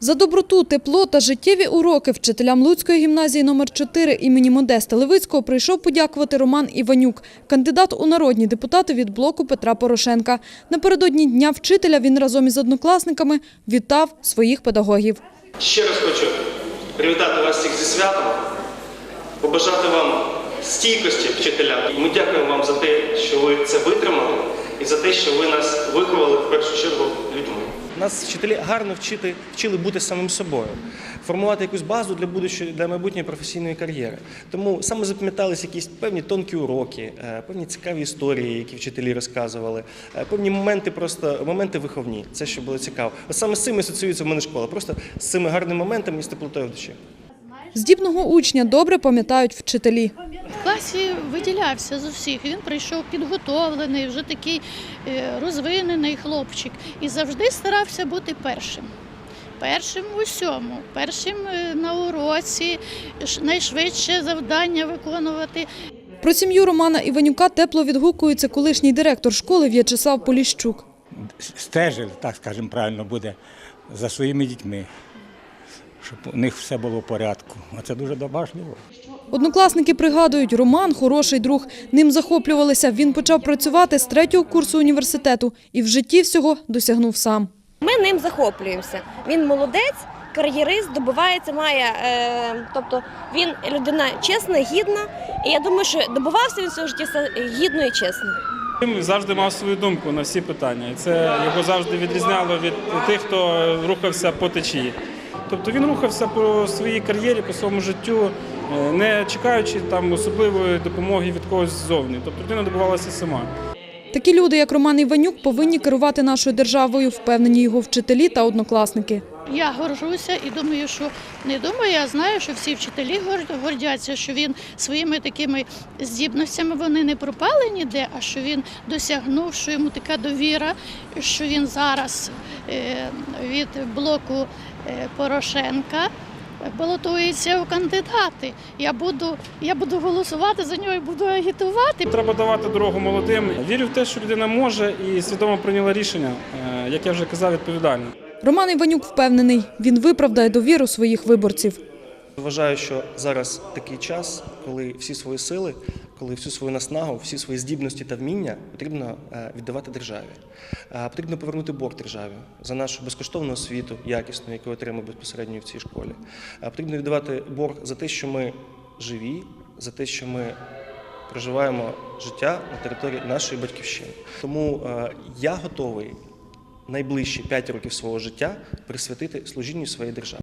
За доброту, тепло та життєві уроки вчителям Луцької гімназії номер 4 імені Модеста Левицького прийшов подякувати Роман Іванюк, кандидат у народні депутати від блоку Петра Порошенка. Напередодні Дня вчителя він разом із однокласниками вітав своїх педагогів. Ще раз хочу привітати вас всіх зі святом, побажати вам стійкості вчителям. Ми дякуємо вам за те, що ви це витримали, і за те, що ви нас виховали в першу чергу людьми. Нас вчителі гарно вчити, вчили бути самим собою, формувати якусь базу для будущої для майбутньої професійної кар'єри. Тому саме запам'ятались якісь певні тонкі уроки, е, певні цікаві історії, які вчителі розказували, е, певні моменти, просто моменти виховні. Це що було цікаво. От саме з цим і асоціюється в мене школа. Просто з цими гарними моментами і з теплотою в душі. Здібного учня добре пам'ятають вчителі. В класі виділявся з усіх. Він прийшов підготовлений, вже такий е, розвинений хлопчик і завжди старався бути першим. Першим в усьому, першим е, на уроці, найшвидше завдання виконувати. Про сім'ю Романа Іванюка тепло відгукується колишній директор школи В'ячеслав Поліщук. стежив, так скажемо правильно буде, за своїми дітьми, щоб у них все було в порядку. Оце дуже важливо. Однокласники пригадують, Роман – хороший друг. Ним захоплювалися. Він почав працювати з третього курсу університету і в житті всього досягнув сам. Ми ним захоплюємося. Він молодець, кар'єрист, добивається, має. Е, тобто він людина чесна, гідна. І я думаю, що добивався він свого життя гідно і чесно. Він завжди мав свою думку на всі питання, і це його завжди відрізняло від тих, хто рухався по течії. Тобто він рухався по своїй кар'єрі, по своєму життю, е, не чекаючи там особливої допомоги від когось ззовні. Тобто людина добувалася сама. Такі люди, як Роман Іванюк, повинні керувати нашою державою, впевнені його вчителі та однокласники. Я горжуся і думаю, що не думаю, я знаю, що всі вчителі гор- гордяться, що він своїми такими здібностями вони не пропали ніде, а що він досягнув, що йому така довіра, що він зараз е, від блоку е, Порошенка. Балотується у кандидати. Я буду, я буду голосувати за нього і буду агітувати. Треба давати дорогу молодим. Вірю в те, що людина може і свідомо прийняла рішення, е, як я вже казав, відповідально. Роман Іванюк впевнений, він виправдає довіру своїх виборців. Вважаю, що зараз такий час, коли всі свої сили, коли всю свою наснагу, всі свої здібності та вміння потрібно е, віддавати державі. Е, Потрібно повернути борг державі за нашу безкоштовну освіту, якісну, яку отримуємо безпосередньо в цій школі. Е, Потрібно віддавати борг за те, що ми живі, за те, що ми проживаємо життя на території нашої батьківщини. Тому я готовий найближчі 5 років свого життя присвятити служінню своєї держави.